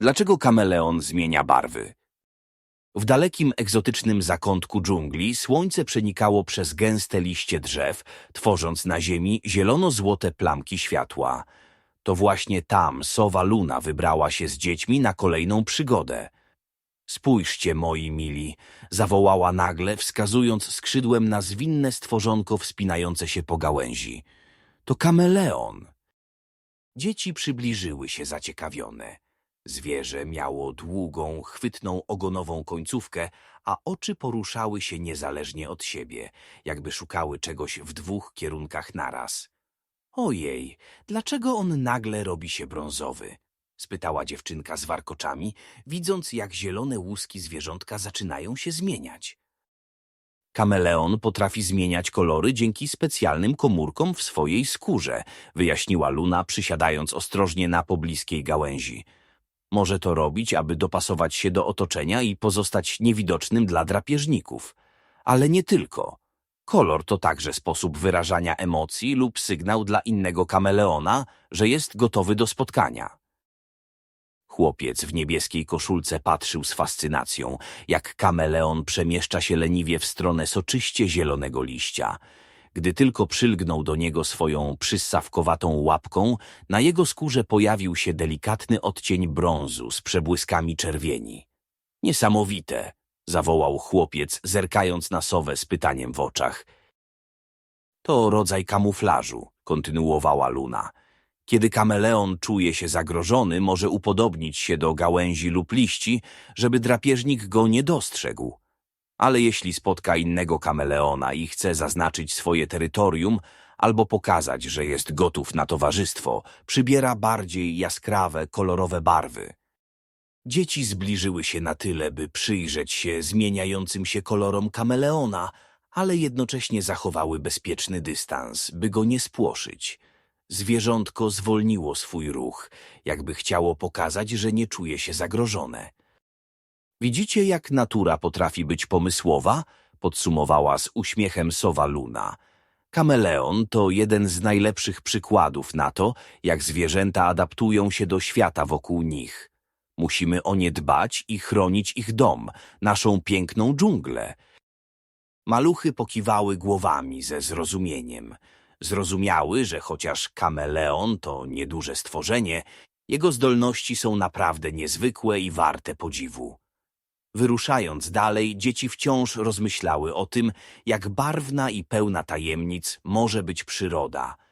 Dlaczego kameleon zmienia barwy? W dalekim, egzotycznym zakątku dżungli słońce przenikało przez gęste liście drzew, tworząc na ziemi zielono-złote plamki światła. To właśnie tam sowa Luna wybrała się z dziećmi na kolejną przygodę. Spójrzcie, moi mili, zawołała nagle, wskazując skrzydłem na zwinne stworzonko wspinające się po gałęzi. To kameleon. Dzieci przybliżyły się zaciekawione. Zwierzę miało długą, chwytną ogonową końcówkę, a oczy poruszały się niezależnie od siebie, jakby szukały czegoś w dwóch kierunkach naraz. Ojej, dlaczego on nagle robi się brązowy? spytała dziewczynka z warkoczami, widząc jak zielone łuski zwierzątka zaczynają się zmieniać. Kameleon potrafi zmieniać kolory dzięki specjalnym komórkom w swojej skórze, wyjaśniła Luna, przysiadając ostrożnie na pobliskiej gałęzi. Może to robić, aby dopasować się do otoczenia i pozostać niewidocznym dla drapieżników. Ale nie tylko. Kolor to także sposób wyrażania emocji lub sygnał dla innego kameleona, że jest gotowy do spotkania. Chłopiec w niebieskiej koszulce patrzył z fascynacją, jak kameleon przemieszcza się leniwie w stronę soczyście zielonego liścia. Gdy tylko przylgnął do niego swoją przyssawkowatą łapką, na jego skórze pojawił się delikatny odcień brązu z przebłyskami czerwieni. Niesamowite, zawołał chłopiec, zerkając na sowę z pytaniem w oczach. To rodzaj kamuflażu, kontynuowała Luna. Kiedy kameleon czuje się zagrożony, może upodobnić się do gałęzi lub liści, żeby drapieżnik go nie dostrzegł. Ale jeśli spotka innego kameleona i chce zaznaczyć swoje terytorium albo pokazać, że jest gotów na towarzystwo, przybiera bardziej jaskrawe, kolorowe barwy. Dzieci zbliżyły się na tyle, by przyjrzeć się zmieniającym się kolorom kameleona, ale jednocześnie zachowały bezpieczny dystans, by go nie spłoszyć. Zwierzątko zwolniło swój ruch, jakby chciało pokazać, że nie czuje się zagrożone. Widzicie, jak natura potrafi być pomysłowa? Podsumowała z uśmiechem sowa Luna. Kameleon to jeden z najlepszych przykładów na to, jak zwierzęta adaptują się do świata wokół nich. Musimy o nie dbać i chronić ich dom, naszą piękną dżunglę. Maluchy pokiwały głowami ze zrozumieniem. Zrozumiały, że chociaż kameleon to nieduże stworzenie, jego zdolności są naprawdę niezwykłe i warte podziwu. Wyruszając dalej, dzieci wciąż rozmyślały o tym, jak barwna i pełna tajemnic może być przyroda –